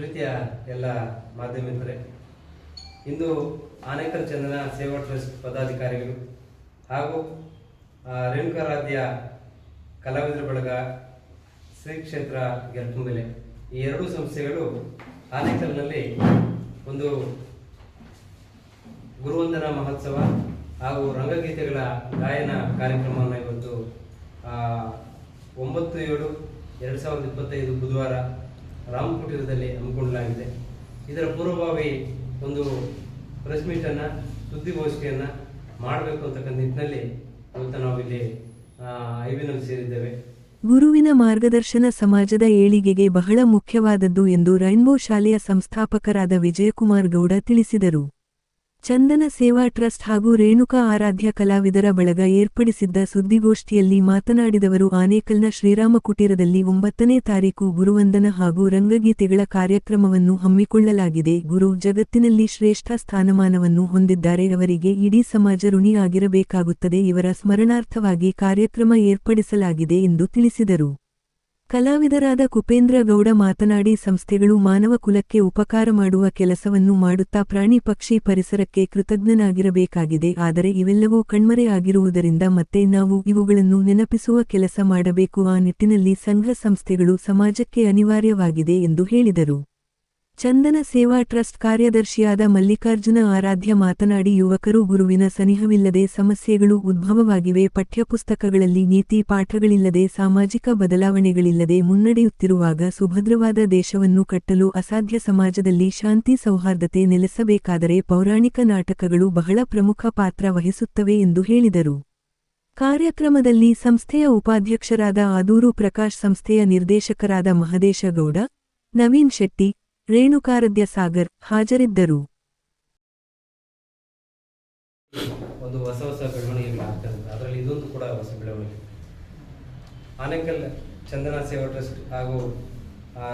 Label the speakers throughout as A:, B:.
A: ಪ್ರೀತಿಯ ಎಲ್ಲ ಮಾಧ್ಯಮಿತರೆ ಇಂದು ಆನೇಕಲ್ ಚಂದನ ಸೇವಾ ಟ್ರಸ್ಟ್ ಪದಾಧಿಕಾರಿಗಳು ಹಾಗೂ ರೇಣುಕಾರಾಧ್ಯ ಕಲಾವಿದರ ಬಳಗ ಶ್ರೀ ಕ್ಷೇತ್ರ ಗೆಲ್ತುಂಬೆಲೆ. ಈ ಎರಡೂ ಸಂಸ್ಥೆಗಳು ಆನೇಕಲ್ನಲ್ಲಿ ಒಂದು ಗುರುವಂದನಾ ಮಹೋತ್ಸವ ಹಾಗೂ ರಂಗಗೀತೆಗಳ ಗಾಯನ ಕಾರ್ಯಕ್ರಮವನ್ನು ಇವತ್ತು ಒಂಬತ್ತು ಏಳು ಎರಡು ಸಾವಿರದ ಇಪ್ಪತ್ತೈದು ಬುಧವಾರ ರಾಮಕುಟೀರದಲ್ಲಿ ಹಮ್ಮಿಕೊಳ್ಳಲಾಗಿದೆ. ಇದರ ಪೂರ್ವಭಾವಿ ಒಂದು ಪ್ರೆಸ್ ಮೀಟನ್ನು ಸುದ್ದಿಗೋಷ್ಠಿಯನ್ನು ಮಾಡಬೇಕು ಅಂತಕ್ಕಂಥ ನಿಟ್ಟಿನಲ್ಲಿ ಇವತ್ತು ನಾವು ಇಲ್ಲಿ ಐವಿನಲ್ಲಿ ಸೇರಿದ್ದೇವೆ.
B: ಗುರುವಿನ ಮಾರ್ಗದರ್ಶನ ಸಮಾಜದ ಏಳಿಗೆಗೆ ಬಹಳ ಮುಖ್ಯವಾದದ್ದು ಎಂದು ರೈನ್ಬೋ ಶಾಲೆಯ ಸಂಸ್ಥಾಪಕರಾದ ವಿಜಯಕುಮಾರ್ ಗೌಡ ತಿಳಿಸಿದರು. ಚಂದನ ಸೇವಾ ಟ್ರಸ್ಟ್ ಹಾಗೂ ರೇಣುಕಾ ಆರಾಧ್ಯ ಕಲಾವಿದರ ಬಳಗ ಏರ್ಪಡಿಸಿದ್ದ ಸುದ್ದಿಗೋಷ್ಠಿಯಲ್ಲಿ ಮಾತನಾಡಿದವರು, ಆನೇಕಲ್ನ ಶ್ರೀರಾಮ ಕುಟೀರದಲ್ಲಿ ಒಂಬತ್ತನೇ ತಾರೀಕು ಗುರುವಂದನ ಹಾಗೂ ರಂಗಗೀತೆಗಳ ಕಾರ್ಯಕ್ರಮವನ್ನು ಹಮ್ಮಿಕೊಳ್ಳಲಾಗಿದೆ. ಗುರು ಜಗತ್ತಿನಲ್ಲಿ ಶ್ರೇಷ್ಠ ಸ್ಥಾನಮಾನವನ್ನು ಹೊಂದಿದ್ದಾರೆ. ಅವರಿಗೆ ಇಡೀ ಸಮಾಜ ಋಣಿಯಾಗಿರಬೇಕಾಗುತ್ತದೆ. ಇವರ ಸ್ಮರಣಾರ್ಥವಾಗಿ ಕಾರ್ಯಕ್ರಮ ಏರ್ಪಡಿಸಲಾಗಿದೆ ಎಂದು ತಿಳಿಸಿದರು. ಕಲಾವಿದರಾದ ಕುಪೇಂದ್ರ ಗೌಡ ಮಾತನಾಡಿ, ಸಂಸ್ಥೆಗಳು ಮಾನವ ಕುಲಕ್ಕೆ ಉಪಕಾರ ಮಾಡುವ ಕೆಲಸವನ್ನು ಮಾಡುತ್ತಾ ಪ್ರಾಣಿ ಪಕ್ಷಿ ಪರಿಸರಕ್ಕೆ ಕೃತಜ್ಞನಾಗಿರಬೇಕಾಗಿದೆ. ಆದರೆ ಇವೆಲ್ಲವೂ ಕಣ್ಮರೆಯಾಗಿರುವುದರಿಂದ ಮತ್ತೆ ನಾವು ಇವುಗಳನ್ನು ನೆನಪಿಸುವ ಕೆಲಸ ಮಾಡಬೇಕು. ಆ ನಿಟ್ಟಿನಲ್ಲಿ ಸಂಘ ಸಂಸ್ಥೆಗಳು ಸಮಾಜಕ್ಕೆ ಅನಿವಾರ್ಯವಾಗಿದೆ ಎಂದು ಹೇಳಿದರು. ಚಂದನ ಸೇವಾ ಟ್ರಸ್ಟ್ ಕಾರ್ಯದರ್ಶಿಯಾದ ಮಲ್ಲಿಕಾರ್ಜುನ ಆರಾಧ್ಯ ಮಾತನಾಡಿ, ಯುವಕರು ಗುರುವಿನ ಸನಿಹವಿಲ್ಲದೆ ಸಮಸ್ಯೆಗಳು ಉದ್ಭವವಾಗಿವೆ. ಪಠ್ಯಪುಸ್ತಕಗಳಲ್ಲಿ ನೀತಿ, ಪಾಠಗಳಿಲ್ಲದೆ ಸಾಮಾಜಿಕ ಬದಲಾವಣೆಗಳಿಲ್ಲದೆ ಮುನ್ನಡೆಯುತ್ತಿರುವಾಗ ಸುಭದ್ರವಾದ ದೇಶವನ್ನು ಕಟ್ಟಲು ಅಸಾಧ್ಯ ಸಮಾಜದಲ್ಲಿ ಶಾಂತಿ, ಸೌಹಾರ್ದತೆ ನೆಲೆಸಬೇಕಾದರೆ ಪೌರಾಣಿಕ ನಾಟಕಗಳು ಬಹಳ ಪ್ರಮುಖ ಪಾತ್ರ ವಹಿಸುತ್ತವೆ ಎಂದು ಹೇಳಿದರು. ಕಾರ್ಯಕ್ರಮದಲ್ಲಿ ಸಂಸ್ಥೆಯ ಉಪಾಧ್ಯಕ್ಷರಾದ ಆದೂರು ಪ್ರಕಾಶ್, ಸಂಸ್ಥೆಯ ನಿರ್ದೇಶಕರಾದ ಮಹದೇಶ ಗೌಡ, ನವೀನ್ ಶೆಟ್ಟಿ ರೇಣುಕಾರದ್ಯ ಸಾಗರ್ ಹಾಜರಿದ್ದರು.
A: ಒಂದು ಹೊಸ ಹೊಸ ಬೆಳವಣಿಗೆಗಳು ಆಗ್ತಾ ಅದರಲ್ಲಿ ಇದೊಂದು ಕೂಡ ಹೊಸ ಬೆಳವಣಿಗೆ. ಆನೇಕಲ್ ಚಂದನ ಸೇವಾ ಟ್ರಸ್ಟ್ ಹಾಗೂ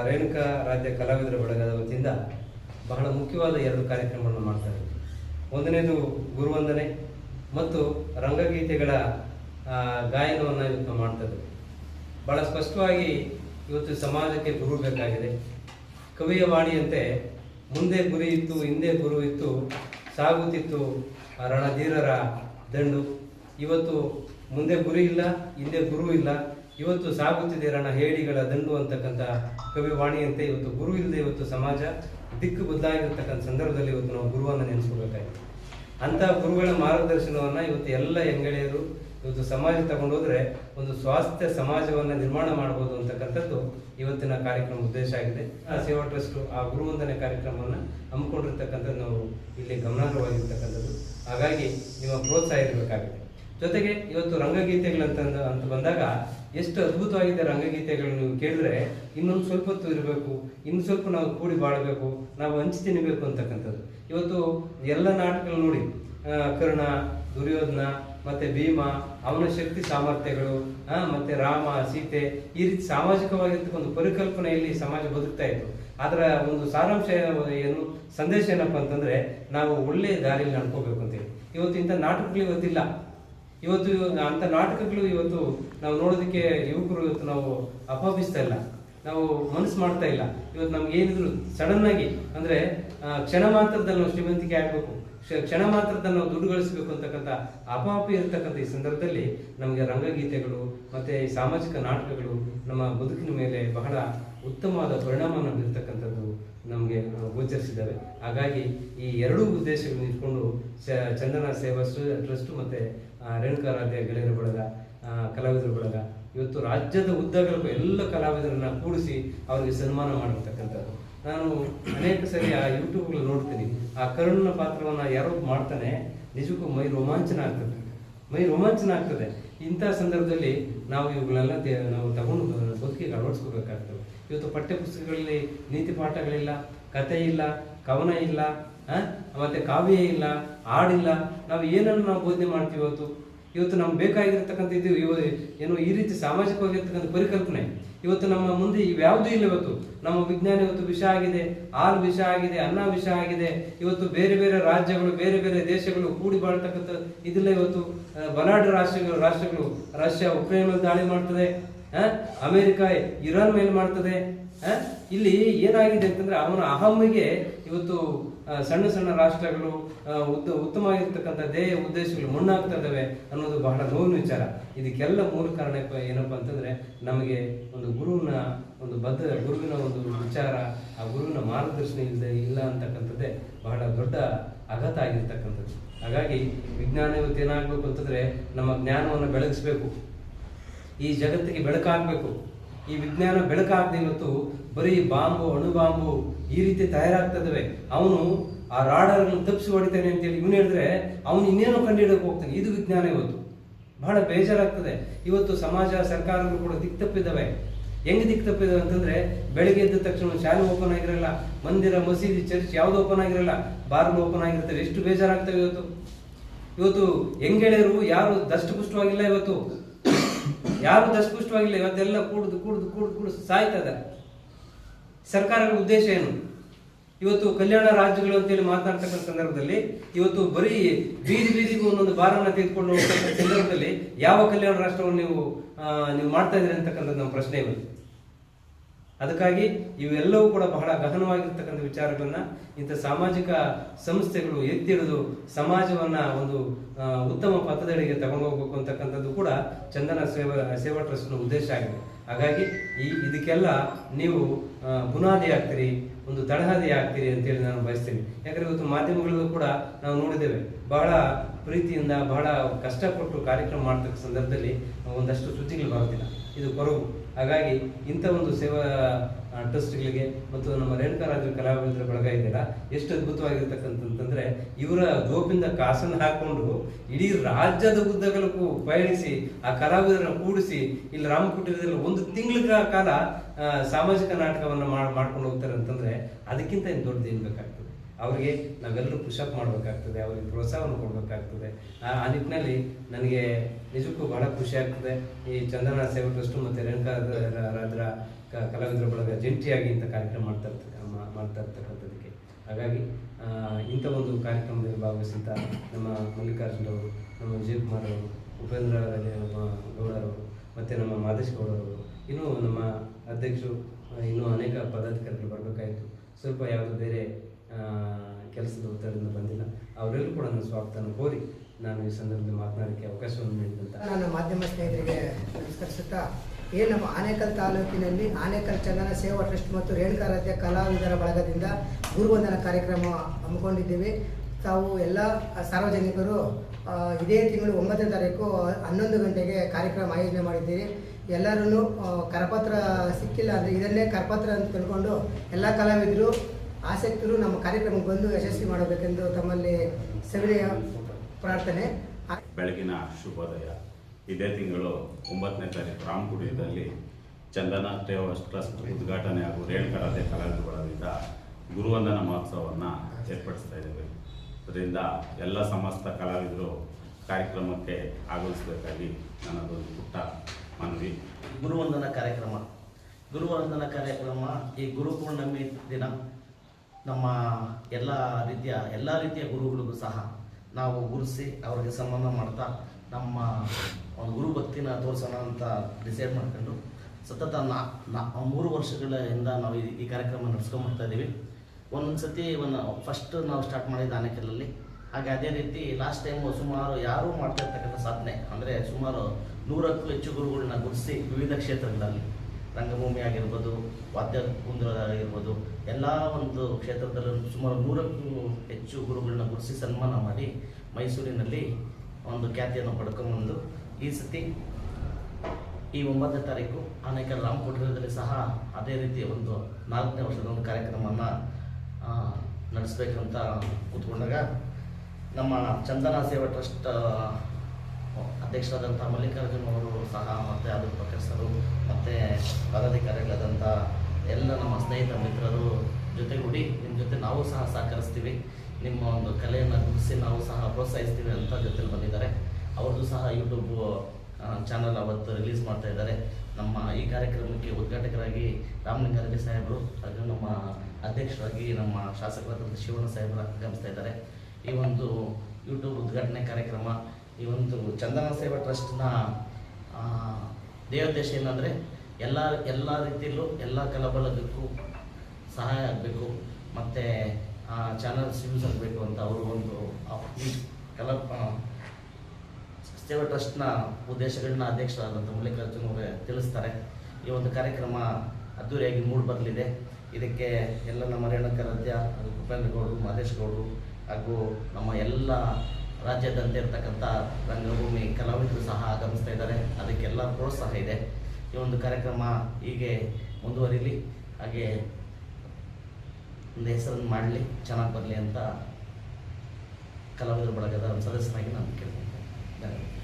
A: ರೇಣುಕಾ ರಾಜ್ಯ ಕಲಾವಿದರ ಬಳಗದ ವತಿಯಿಂದ ಬಹಳ ಮುಖ್ಯವಾದ ಎರಡು ಕಾರ್ಯಕ್ರಮಗಳನ್ನು ಮಾಡ್ತಾರೆ. ಒಂದನೇದು ಗುರುವಂದನೆ ಮತ್ತು ರಂಗಗೀತೆಗಳ ಗಾಯನವನ್ನು ಇವತ್ತು ಮಾಡ್ತಾರೆ. ಬಹಳ ಸ್ಪಷ್ಟವಾಗಿ ಇವತ್ತು ಸಮಾಜಕ್ಕೆ ಗುರು ಬೇಕಾಗಿದೆ. ಕವಿಯ ವಾಣಿಯಂತೆ ಮುಂದೆ ಗುರಿ ಇತ್ತು ಹಿಂದೆ ಗುರು ಇತ್ತು ಸಾಗುತ್ತಿತ್ತು ರಣಧೀರರ ದಂಡು. ಇವತ್ತು ಮುಂದೆ ಗುರಿ ಇಲ್ಲ ಹಿಂದೆ ಗುರು ಇಲ್ಲ ಇವತ್ತು ಸಾಗುತ್ತಿದೆ ರಣ ಹೇಡಿಗಳ ದಂಡು ಅಂತಕ್ಕಂಥ ಕವಿ ವಾಣಿಯಂತೆ ಇವತ್ತು ಗುರು ಇಲ್ಲದೆ ಇವತ್ತು ಸಮಾಜ ದಿಕ್ಕು ಬದಲಾಗಿರ್ತಕ್ಕಂಥ ಸಂದರ್ಭದಲ್ಲಿ ಇವತ್ತು ನಾವು ಗುರುವನ್ನು ನೆನೆಸ್ಕೊಳ್ಬೇಕಾಗಿದೆ. ಅಂಥ ಗುರುಗಳ ಮಾರ್ಗದರ್ಶನವನ್ನು ಇವತ್ತು ಎಲ್ಲ ಹೆಂಗಳೆಯರು ಇವತ್ತು ಸಮಾಜ ತಗೊಂಡೋದ್ರೆ ಒಂದು ಸ್ವಾಸ್ಥ್ಯ ಸಮಾಜವನ್ನು ನಿರ್ಮಾಣ ಮಾಡಬಹುದು ಅಂತಕ್ಕಂಥದ್ದು ಇವತ್ತಿನ ಕಾರ್ಯಕ್ರಮ ಉದ್ದೇಶ ಆಗಿದೆ. ಆ ಸೇವಾ ಟ್ರಸ್ಟ್, ಆ ಗುರುವಂದನೆ ಕಾರ್ಯಕ್ರಮವನ್ನು ಹಮ್ಮಿಕೊಂಡಿರ್ತಕ್ಕಂಥದ್ದು ನಾವು ಇಲ್ಲಿ ಗಮನಾರ್ಹವಾಗಿರ್ತಕ್ಕಂಥದ್ದು. ಹಾಗಾಗಿ ನಿಮ್ಮ ಪ್ರೋತ್ಸಾಹ ಇರಬೇಕಾಗಿದೆ ಜೊತೆಗೆ ಇವತ್ತು ರಂಗಗೀತೆಗಳಂತ ಅಂತ ಬಂದಾಗ ಎಷ್ಟು ಅದ್ಭುತವಾಗಿದೆ ರಂಗಗೀತೆಗಳು ನೀವು ಕೇಳಿದ್ರೆ ಇನ್ನೊಂದು ಸ್ವಲ್ಪ ಹೊತ್ತು ಇರಬೇಕು ಇನ್ನು ಸ್ವಲ್ಪ ನಾವು ಕೂಡಿ ಬಾಳಬೇಕು, ನಾವು ಹಂಚಿ ತಿನ್ನಬೇಕು ಅಂತಕ್ಕಂಥದ್ದು. ಇವತ್ತು ಎಲ್ಲ ನಾಟಕಗಳು ನೋಡಿ ಕರ್ಣ, ದುರ್ಯೋಧನ ಮತ್ತೆ ಭೀಮ, ಅವನ ಶಕ್ತಿ ಸಾಮರ್ಥ್ಯಗಳು ಮತ್ತೆ ರಾಮ, ಸೀತೆ ಈ ರೀತಿ ಒಂದು ಪರಿಕಲ್ಪನೆಯಲ್ಲಿ ಸಮಾಜ ಬದುಕ್ತಾ ಇತ್ತು. ಅದರ ಒಂದು ಸಾರಾಂಶ ಏನು, ಸಂದೇಶ ಏನಪ್ಪ ಅಂತಂದ್ರೆ ನಾವು ಒಳ್ಳೆಯ ದಾರಿಯಲ್ಲಿ ನಡ್ಕೋಬೇಕು ಅಂತೇಳಿ ಇವತ್ತು ಇಂಥ ನಾಟಕಗಳು ಇವತ್ತಿಲ್ಲ. ಇವತ್ತು ಅಂಥ ನಾಟಕಗಳು ಇವತ್ತು ನಾವು ನೋಡೋದಕ್ಕೆ ಯುವಕರು ಇವತ್ತು ನಾವು ಅಪಾಪಿಸ್ತಾ ಇಲ್ಲ. ನಾವು ಮನಸ್ಸು ಮಾಡ್ತಾ ಇಲ್ಲ. ಇವತ್ತು ನಮ್ಗೆ ಏನಿದ್ರು ಸಡನ್ ಆಗಿ, ಅಂದ್ರೆ ಕ್ಷಣ ಮಾತ್ರದಲ್ಲಿ ನಾವು ಶ್ರೀಮಂತಿಕೆ ಆಗ್ಬೇಕು. ಕ್ಷಣ ಮಾತ್ರದ ನಾವು ದುಡ್ಡು ಗಳಿಸಬೇಕು ಅಂತಕ್ಕಂಥ ಅಪಾಪಿ ಇರತಕ್ಕಂಥ ಈ ಸಂದರ್ಭದಲ್ಲಿ ನಮಗೆ ರಂಗಗೀತೆಗಳು ಮತ್ತೆ ಈ ಸಾಮಾಜಿಕ ನಾಟಕಗಳು ನಮ್ಮ ಬದುಕಿನ ಮೇಲೆ ಬಹಳ ಉತ್ತಮವಾದ ಪರಿಣಾಮವನ್ನು ಬೀರ್ತಕ್ಕಂಥದ್ದು ನಮಗೆ ಗೋಚರಿಸಿದ್ದಾವೆ. ಹಾಗಾಗಿ ಈ ಎರಡೂ ಉದ್ದೇಶಗಳನ್ನು ಇಟ್ಕೊಂಡು ಚಂದನ ಸೇವಾ ಟ್ರಸ್ಟ್ ಮತ್ತೆ ರೇಣುಕಾರಾಧ್ಯ ಗೆಳೆಯರ ಬಳಗ ಕಲಾವಿದರ ಬಳಗ ಇವತ್ತು ರಾಜ್ಯದ ಉದ್ದಗಲಕ್ಕೂ ಎಲ್ಲ ಕಲಾವಿದರನ್ನ ಕೂಡಿಸಿ ಅವರಿಗೆ ಸನ್ಮಾನ ಮಾಡಿರ್ತಕ್ಕಂಥದ್ದು. ನಾನು ಅನೇಕ ಸರಿ ಆ ಯೂಟ್ಯೂಬ್ಗಳು ನೋಡ್ತೀನಿ. ಆ ಕರುಣನ ಪಾತ್ರವನ್ನು ಯಾರೋ ಮಾಡ್ತಾನೆ, ನಿಜಕ್ಕೂ ಮೈ ರೋಮಾಂಚನ ಆಗ್ತದೆ. ಮೈ ರೋಮಾಂಚನ ಆಗ್ತದೆ. ಇಂಥ ಸಂದರ್ಭದಲ್ಲಿ ನಾವು ಇವುಗಳೆಲ್ಲ ನಾವು ತಗೊಂಡು ಬದುಕಿಗೆ ಅಳವಡಿಸ್ಕೋಬೇಕಾಗ್ತದೆ. ಇವತ್ತು ಪಠ್ಯಪುಸ್ತಕಗಳಲ್ಲಿ ನೀತಿ ಪಾಠಗಳಿಲ್ಲ ಕತೆ ಇಲ್ಲ, ಕವನ ಇಲ್ಲ? ಮತ್ತೆ ಕಾವ್ಯ ಇಲ್ಲ, ಹಾಡಿಲ್ಲ, ನಾವು ಏನನ್ನು ನಾವು ಬೋಧನೆ ಮಾಡ್ತೀವಿ ಇವತ್ತು? ಇವತ್ತು ನಮ್ಗೆ ಬೇಕಾಗಿರ್ತಕ್ಕಂಥ ಇದು ಇವ- ಏನು ಈ ರೀತಿ ಸಾಮಾಜಿಕವಾಗಿರ್ತಕ್ಕಂಥ ಪರಿಕಲ್ಪನೆ. ಇವತ್ತು ನಮ್ಮ ಮುಂದೆ ಇವ್ಯಾವುದೂ ಇಲ್ಲ ಇವತ್ತು. ನಮ್ಮ ವಿಜ್ಞಾನ ಇವತ್ತು ವಿಷ ಆಗಿದೆ, ಹಾಲು ವಿಷ ಆಗಿದೆ, ಅನ್ನ ವಿಷ ಆಗಿದೆ. ಇವತ್ತು ಬೇರೆ ಬೇರೆ ರಾಜ್ಯಗಳು, ಬೇರೆ ಬೇರೆ ದೇಶಗಳು ಕೂಡಿ ಬಾಳ್ತಕ್ಕಂಥ ಇದಿಲ್ಲ ಇವತ್ತು. ಬಲಾಢ್ಯ ರಾಷ್ಟ್ರಗಳು ರಾಷ್ಟ್ರಗಳು ರಷ್ಯಾ ಉಕ್ರೇನ್ ಮೇಲೆ ದಾಳಿ ಮಾಡ್ತದೆ. ಅಮೆರಿಕ, ಇರಾನ್ ಮೇಲೆ ಮಾಡ್ತದೆ? ಇಲ್ಲಿ ಏನಾಗಿದೆ ಅಂತಂದ್ರೆ ಅವನ ಅಹಮ್ಮಿಗೆ ಇವತ್ತು ಸಣ್ಣ ಸಣ್ಣ ರಾಷ್ಟ್ರಗಳು ಉದ್ದ, ಉತ್ತಮವಾಗಿರ್ತಕ್ಕಂಥ ದೇಹ ಉದ್ದೇಶಗಳು ಮಣ್ಣಾಗ್ತಾ ಇದ್ದಾವೆ ಅನ್ನೋದು ಬಹಳ ನೋವಿನ ವಿಚಾರ. ಇದಕ್ಕೆಲ್ಲ ಮೂಲ ಕಾರಣ ಏನಪ್ಪ ಅಂತಂದ್ರೆ ನಮಗೆ ಒಂದು ಗುರುವಿನ ಒಂದು ಬದ್ಧ, ಗುರುವಿನ ಒಂದು ವಿಚಾರ, ಆ ಗುರುವಿನ ಮಾರ್ಗದರ್ಶನ ಇಲ್ಲದೆ ಇಲ್ಲ ಅಂತಕ್ಕಂಥದ್ದೇ ಬಹಳ ದೊಡ್ಡ ಅಗತ ಆಗಿರ್ತಕ್ಕಂಥದ್ದು. ಹಾಗಾಗಿ ವಿಜ್ಞಾನ ಇವತ್ತು ಏನಾಗಬೇಕು ಅಂತಂದ್ರೆ ನಮ್ಮ ಜ್ಞಾನವನ್ನು ಬೆಳಗಿಸ್ಬೇಕು. ಈ ಜಗತ್ತಿಗೆ ಬೆಳಕಾಗಬೇಕು. ಈ ವಿಜ್ಞಾನ ಬೆಳಕಾಗದೆ ಇವತ್ತು ಬರೀ ಬಾಂಬು ಅಣು ಬಾಂಬು ಈ ರೀತಿ ತಯಾರಾಗ್ತದವೆ. ಅವನು ಆ ರಾಡರ್ಗಳನ್ನು ತಪ್ಪಿಸಿ ಹೊಡಿತಾನೆ ಅಂತೇಳಿ ಇವನು ಹೇಳಿದ್ರೆ ಅವನು ಇನ್ನೇನೋ ಕಂಡುಹಿಡಕ್ಕೆ ಹೋಗ್ತಾನೆ. ಇದು ವಿಜ್ಞಾನ ಇವತ್ತು. ಬಹಳ ಬೇಜಾರಾಗ್ತದೆ. ಇವತ್ತು ಸಮಾಜ, ಸರ್ಕಾರಗಳು ಕೂಡ ದಿಕ್ ತಪ್ಪಿದ್ದಾವೆ. ಹೆಂಗೆ ದಿಕ್ ತಪ್ಪಿದಾವೆ ಅಂತಂದ್ರೆ ಬೆಳಿಗ್ಗೆ ಎದ್ದ ತಕ್ಷಣ ಶಾಲೆ ಓಪನ್ ಆಗಿರಲ್ಲ, ಮಂದಿರ, ಮಸೀದಿ, ಚರ್ಚ್ ಯಾವ್ದು ಓಪನ್ ಆಗಿರಲ್ಲ ಬಾರ್ ಓಪನ್ ಆಗಿರ್ತವೆ ಎಷ್ಟು ಬೇಜಾರಾಗ್ತವೆ ಇವತ್ತು. ಇವತ್ತು ಹೆಂಗೆಳೆಯರು ಯಾರು ದಷ್ಟಪುಷ್ಟವಾಗಿಲ್ಲ ಇವತ್ತು. ಯಾರು ದಸ್ಪುಷ್ಟವಾಗಿಲ್ಲ ಇವತ್ತೆಲ್ಲ ಕೂಡುದು ಕೂಡುದು ಕೂಡುದು ಕೂಡ ಸಾಯ್ತಾ ಇದ್ದಾರೆ. ಸರ್ಕಾರಗಳ ಉದ್ದೇಶ ಏನು? ಇವತ್ತು ಕಲ್ಯಾಣ ರಾಜ್ಯಗಳು ಅಂತೇಳಿ ಮಾತನಾಡ್ತಕ್ಕಂಥ ಸಂದರ್ಭದಲ್ಲಿ, ಇವತ್ತು ಬರೀ ಬೀದಿ ಬೀದಿಗೂ ಒಂದೊಂದು ಬಾರನ್ನ ತೆಗೆದುಕೊಂಡು ಹೋಗ್ತಕ್ಕಂಥ ಸಂದರ್ಭದಲ್ಲಿ ಯಾವ ಕಲ್ಯಾಣ ರಾಷ್ಟ್ರವನ್ನು ನೀವು ನೀವು ಮಾಡ್ತಾ ಇದ್ದೀರಿ ಅಂತಕ್ಕಂಥದ್ದು ನಮ್ಮ ಪ್ರಶ್ನೆ ಇವತ್ತು ಅದಕ್ಕಾಗಿ ಇವೆಲ್ಲವೂ ಕೂಡ ಬಹಳ ಗಹನವಾಗಿರ್ತಕ್ಕಂಥ ವಿಚಾರಗಳನ್ನ ಇಂಥ ಸಾಮಾಜಿಕ ಸಂಸ್ಥೆಗಳು ಎತ್ತಿಡಿದು ಸಮಾಜವನ್ನ ಒಂದು ಉತ್ತಮ ಪಥದಡಿಗೆ ತಗೊಂಡು ಹೋಗ್ಬೇಕು ಅಂತಕ್ಕಂಥದ್ದು ಕೂಡ ಚಂದನ ಸೇವಾ ಸೇವಾ ಟ್ರಸ್ಟ್ನ ಉದ್ದೇಶ ಆಗಿದೆ. ಹಾಗಾಗಿ ಈ, ಇದಕ್ಕೆಲ್ಲ ನೀವು ಬುನಾದಿ ಆಗ್ತೀರಿ, ಒಂದು ತಳಹದಿ ಆಗ್ತೀರಿ ಅಂತೇಳಿ ನಾನು ಬಯಸ್ತೀನಿ. ಯಾಕಂದ್ರೆ ಇವತ್ತು ಮಾಧ್ಯಮಗಳಲ್ಲೂ ಕೂಡ ನಾವು ನೋಡಿದ್ದೇವೆ, ಬಹಳ ಪ್ರೀತಿಯಿಂದ, ಬಹಳ ಕಷ್ಟಪಟ್ಟು ಕಾರ್ಯಕ್ರಮ ಮಾಡ್ತಕ್ಕ ಸಂದರ್ಭದಲ್ಲಿ ಒಂದಷ್ಟು ಸುದ್ದಿಗಳು ಬರೋದಿಲ್ಲ ಇದು ಕೊರಗು ಹಾಗಾಗಿ ಇಂಥ ಒಂದು ಸೇವಾ ಟ್ರಸ್ಟ್ಗಳಿಗೆ ಮತ್ತು ನಮ್ಮ ರೇಣುಕಾ ರಾಜ ಕಲಾವಿದರ ಬಳಗ ಇದೆಯಲ್ಲ ಎಷ್ಟು ಅದ್ಭುತವಾಗಿರ್ತಕ್ಕಂತಂತಂದ್ರೆ ಇವರ ಗೋಪಿಂದ ಕಾಸನ್ನ ಹಾಕೊಂಡು ಇಡೀ ರಾಜ್ಯದ ಉದ್ದಗಲಕ್ಕೂ ಪಯಣಿಸಿ ಆ ಕಲಾವಿದರನ್ನ ಕೂಡಿಸಿ ಇಲ್ಲಿ ರಾಮಕುಟೀರದಲ್ಲಿ ಒಂದು ತಿಂಗಳ ಕಾಲ ಸಾಮಾಜಿಕ ನಾಟಕವನ್ನು ಮಾಡ್ಕೊಂಡು ಹೋಗ್ತಾರೆ ಅಂತಂದ್ರೆ ಅದಕ್ಕಿಂತ ಇನ್ನು ದೊಡ್ಡದು ಬೇಕಾಗ್ತದೆ? ಅವರಿಗೆ ನಾವೆಲ್ಲರೂ ಪುಷಪ್ ಮಾಡಬೇಕಾಗ್ತದೆ, ಅವರಿಗೆ ಪ್ರೋತ್ಸಾಹವನ್ನು ಕೊಡಬೇಕಾಗ್ತದೆ. ಆ ನಿಟ್ಟಿನಲ್ಲಿ ನನಗೆ ನಿಜಕ್ಕೂ ಬಹಳ ಖುಷಿ ಆಗ್ತದೆ. ಈ ಚಂದ್ರನ ಸೇವಾ ಟ್ರಸ್ಟು ಮತ್ತು ರೇಣುಕಾ ಕಲಾವಿದರ ಬಳಗ ಜಂಟಿಯಾಗಿ ಇಂಥ ಕಾರ್ಯಕ್ರಮ ಮಾಡ್ತಾ ಮಾಡ್ತಾ ಇರ್ತಕ್ಕಂಥದ್ದಕ್ಕೆ. ಹಾಗಾಗಿ ಇಂಥ ಒಂದು ಕಾರ್ಯಕ್ರಮದಲ್ಲಿ ಭಾಗವಹಿಸಿದ್ದ ನಮ್ಮ ಮಲ್ಲಿಕಾರ್ಜುನವರು ನಮ್ಮ ವಿಜಯಕುಮಾರ್ ಅವರು, ಉಪೇಂದ್ರ ಗೌಡರವರು, ಮತ್ತು ನಮ್ಮ ಮಾದೇಶ್ ಗೌಡರವರು, ಇನ್ನೂ ನಮ್ಮ ಅಧ್ಯಕ್ಷರು, ಇನ್ನೂ ಅನೇಕ ಪದಾಧಿಕಾರಿಗಳು ಬರಬೇಕಾಯಿತು. ಸ್ವಲ್ಪ ಯಾವುದೋ ಬೇರೆ ಕೆಲಸದ ಒತ್ತಡದಿಂದ ಬಂದಿಲ್ಲ. ಅವರೆಲ್ಲರೂ ಕೂಡ ನನ್ನ ಸ್ವಾಗತನ ಕೋರಿ ನಾನು ಈ ಸಂದರ್ಭದಲ್ಲಿ ಮಾತನಾಡಲಿಕ್ಕೆ ಅವಕಾಶವನ್ನು ನೀಡಿದಂತ.
C: ನನ್ನ ಮಾಧ್ಯಮ ಸ್ನೇಹಿತರಿಗೆ ನಮಸ್ಕರಿಸುತ್ತಾ ಏನು ನಮ್ಮ ಆನೇಕಲ್ ತಾಲೂಕಿನಲ್ಲಿ ಆನೇಕಲ್ ಚಂದನ ಸೇವಾ ಟ್ರಸ್ಟ್ ಮತ್ತು ರೇಣುಕಾರಾಧ್ಯ ಕಲಾವಿದರ ಬಳಗದಿಂದ ಗುರುವಂದನ ಕಾರ್ಯಕ್ರಮ ಹಮ್ಮಿಕೊಂಡಿದ್ದೇವೆ. ತಾವು ಎಲ್ಲ ಸಾರ್ವಜನಿಕರು ಇದೇ ತಿಂಗಳು ಒಂಬತ್ತನೇ ತಾರೀಕು ಹನ್ನೊಂದು ಗಂಟೆಗೆ ಕಾರ್ಯಕ್ರಮ ಆಯೋಜನೆ ಮಾಡಿದ್ದೀರಿ. ಎಲ್ಲರೂ ಕರಪತ್ರ ಸಿಕ್ಕಿಲ್ಲ ಅಂದರೆ ಇದನ್ನೇ ಕರಪತ್ರ ಅಂತ ತಿಳ್ಕೊಂಡು ಎಲ್ಲ ಕಲಾವಿದರು ಆಸಕ್ತರು ನಮ್ಮ ಕಾರ್ಯಕ್ರಮಕ್ಕೆ ಬಂದು ಯಶಸ್ವಿ ಮಾಡಬೇಕೆಂದು ತಮ್ಮಲ್ಲಿ ಸವಿನಯ ಪ್ರಾರ್ಥನೆ.
D: ಬೆಳಗಿನ ಶುಭೋದಯ. ಇದೇ ತಿಂಗಳು ಒಂಬತ್ತನೇ ತಾರೀಕು ರಾಮಗುಡಿಯಲ್ಲಿ ಚಂದನ ಟ್ರೇವರ್ಸ್ ಟ್ರಸ್ಟ್ ಉದ್ಘಾಟನೆ ಹಾಗೂ ರೇಣುಕರಾಧೆ ಕಲಾವಿದರಿಂದ ಗುರುವಂದನ ಮಹೋತ್ಸವವನ್ನು ಏರ್ಪಡಿಸ್ತಾ ಇದ್ದೇವೆ. ಅದರಿಂದ ಎಲ್ಲ ಸಮಸ್ತ ಕಲಾವಿದರು ಕಾರ್ಯಕ್ರಮಕ್ಕೆ ಆಗಮಿಸಬೇಕಾಗಿ ನನ್ನದೊಂದು ಪುಟ್ಟ ಮನವಿ.
E: ಗುರುವಂದನ ಕಾರ್ಯಕ್ರಮ. ಗುರುವಂದನ ಕಾರ್ಯಕ್ರಮ ಈ ಗುರುಪೂರ್ಣಮಿ ದಿನ. ನಮ್ಮ ಎಲ್ಲ ರೀತಿಯ ಎಲ್ಲ ರೀತಿಯ ಗುರುಗಳಿಗೂ ಸಹ ನಾವು ಗುರುಸಿ ಅವರಿಗೆ ಸಂಬಂಧ ಮಾಡ್ತಾ ನಮ್ಮ ಒಂದು ಗುರು ಭಕ್ತಿನ ತೋರಿಸೋಣ ಅಂತ ಡಿಸೈಡ್ ಮಾಡ್ಕೊಂಡು ಸತತ ನಾ, ನಾ- ಮೂರು ವರ್ಷಗಳಿಂದ ನಾವು ಈ- ಕಾರ್ಯಕ್ರಮ ನಡೆಸ್ಕೊಂಬರ್ತಾ ಇದ್ದೀವಿ ಒಂದೊಂದು ಸತಿ ಒಂದು ಫಸ್ಟ್ ನಾವು ಸ್ಟಾರ್ಟ್ ಮಾಡಿದ್ದು ಆನೆಕಲ್ಲಲ್ಲಿ. ಹಾಗೆ ಅದೇ ರೀತಿ ಲಾಸ್ಟ್ ಟೈಮು ಸುಮಾರು ಯಾರೂ ಮಾಡ್ತಾ ಇರ್ತಕ್ಕಂಥ ಸಾಧನೆ, ಅಂದರೆ ಸುಮಾರು ನೂರಕ್ಕೂ ಹೆಚ್ಚು ಗುರುಗಳನ್ನ ಗುರುತಿಸಿ ವಿವಿಧ ಕ್ಷೇತ್ರಗಳಲ್ಲಿ. ರಂಗಭೂಮಿ ಆಗಿರ್ಬೋದು ವಾದ್ಯ ಕುಂದ್ರ ಎಲ್ಲ ಒಂದು ಕ್ಷೇತ್ರದಲ್ಲೂ ಸುಮಾರು ನೂರಕ್ಕೂ ಹೆಚ್ಚು ಗುರುಗಳನ್ನ ಗುರುಸಿ ಸನ್ಮಾನ ಮಾಡಿ ಮೈಸೂರಿನಲ್ಲಿ ಒಂದು ಖ್ಯಾತಿಯನ್ನು ಪಡ್ಕೊಂಡ್ಬಂದು ಈ ಸತಿ ಈ ಒಂಬತ್ತನೇ ತಾರೀಕು ಆನೇಕಲ್ ರಾಮಕೋಟದಲ್ಲಿ ಸಹ ಅದೇ ರೀತಿ ಒಂದು ನಾಲ್ಕನೇ ವರ್ಷದ ಒಂದು ಕಾರ್ಯಕ್ರಮವನ್ನು ನಡೆಸಬೇಕಂತ ಕೂತ್ಕೊಂಡಾಗ ನಮ್ಮ ಚಂದನ ಸೇವಾ ಟ್ರಸ್ಟ್ ಅಧ್ಯಕ್ಷರಾದಂಥ ಮಲ್ಲಿಕಾರ್ಜುನ್ ಅವರು ಸಹ ಮತ್ತು ಅದರ ಪ್ರೊಫೆಸರು ಮತ್ತು ಪದಾಧಿಕಾರಿಗಳಾದಂಥ ಎಲ್ಲ ನಮ್ಮ ಸ್ನೇಹಿತ ಮಿತ್ರರು ಜೊತೆಗೂಡಿ ನಿಮ್ಮ ಜೊತೆ ನಾವು ಸಹ ಸಹಕರಿಸ್ತೀವಿ. ನಿಮ್ಮ ಒಂದು ಕಲೆಯನ್ನು ಗುರುತಿಸಿ ನಾವು ಸಹ ಪ್ರೋತ್ಸಾಹಿಸ್ತೀವಿ ಅಂತ ಜೊತೆಲಿ ಬಂದಿದ್ದಾರೆ. ಅವ್ರದ್ದು ಸಹ ಯೂಟ್ಯೂಬ್ ಚಾನಲ್ ಅವತ್ತು ರಿಲೀಸ್ ಮಾಡ್ತಾ ಇದ್ದಾರೆ. ನಮ್ಮ ಈ ಕಾರ್ಯಕ್ರಮಕ್ಕೆ ಉದ್ಘಾಟಕರಾಗಿ ರಾಮಲಿಂಗಾರೆಡ್ಡಿ ಸಾಹೇಬರು ಹಾಗೂ ನಮ್ಮ ಅಧ್ಯಕ್ಷರಾಗಿ ನಮ್ಮ ಶಾಸಕರಾದಂಥ ಶಿವಣ್ಣ ಸಾಹೇಬರು ಆಗಮಿಸ್ತಾ ಇದ್ದಾರೆ. ಈ ಒಂದು ಯೂಟ್ಯೂಬ್ ಉದ್ಘಾಟನೆ ಕಾರ್ಯಕ್ರಮ ಈ ಒಂದು ಚಂದನ ಸೇವಾ ಟ್ರಸ್ಟ್ನ ದೇವೋದ್ದೇಶ ಏನಂದರೆ ಎಲ್ಲ ಎಲ್ಲ ರೀತಿಯಲ್ಲೂ ಎಲ್ಲ ಕಲಬಲದಕ್ಕೂ ಸಹಾಯ ಆಗಬೇಕು. ಮತ್ತು ಚಾನಲ್ಸ್ ಯೂಸ್ ಆಗಬೇಕು ಅಂತ ಅವರು ಒಂದು ಈ ಕಲ ಸೇವಾ ಟ್ರಸ್ಟ್ನ ಉದ್ದೇಶಗಳನ್ನ ಅಧ್ಯಕ್ಷರಾದಂಥ ಮಲ್ಲಿಕಾರ್ಜುನ್ ಅವರೇ ತಿಳಿಸ್ತಾರೆ. ಈ ಒಂದು ಕಾರ್ಯಕ್ರಮ ಅದ್ದೂರಿಯಾಗಿ ಮೂಡಿ ಬರಲಿದೆ. ಇದಕ್ಕೆ ಎಲ್ಲ ನಮ್ಮ ರೇಣುಕರಾಧ್ಯ ಹಾಗೂ ಉಪೇಂದ್ರಗೌಡರು ಮಹೇಶ್ ಗೌಡರು ಹಾಗೂ ನಮ್ಮ ಎಲ್ಲ ರಾಜ್ಯಾದ್ಯಂತ ಇರ್ತಕ್ಕಂಥ ರಂಗಭೂಮಿ ಕಲಾವಿದರು ಸಹ ಆಗಮಿಸ್ತಾ ಇದ್ದಾರೆ. ಅದಕ್ಕೆಲ್ಲ ಪ್ರೋತ್ಸಾಹ ಇದೆ. ಈ ಒಂದು ಕಾರ್ಯಕ್ರಮ ಹೀಗೆ ಮುಂದುವರಿಲಿ. ಹಾಗೆ ಒಂದು ಹೆಸರನ್ನು ಮಾಡಲಿ, ಚೆನ್ನಾಗಿ ಬರಲಿ ಅಂತ ಕಲಾವಿದರ ಬಳಗದ ಸದಸ್ಯನಾಗಿ ನಾನು ಕೇಳ್ತೀನಿ ಧನ್ಯವಾದ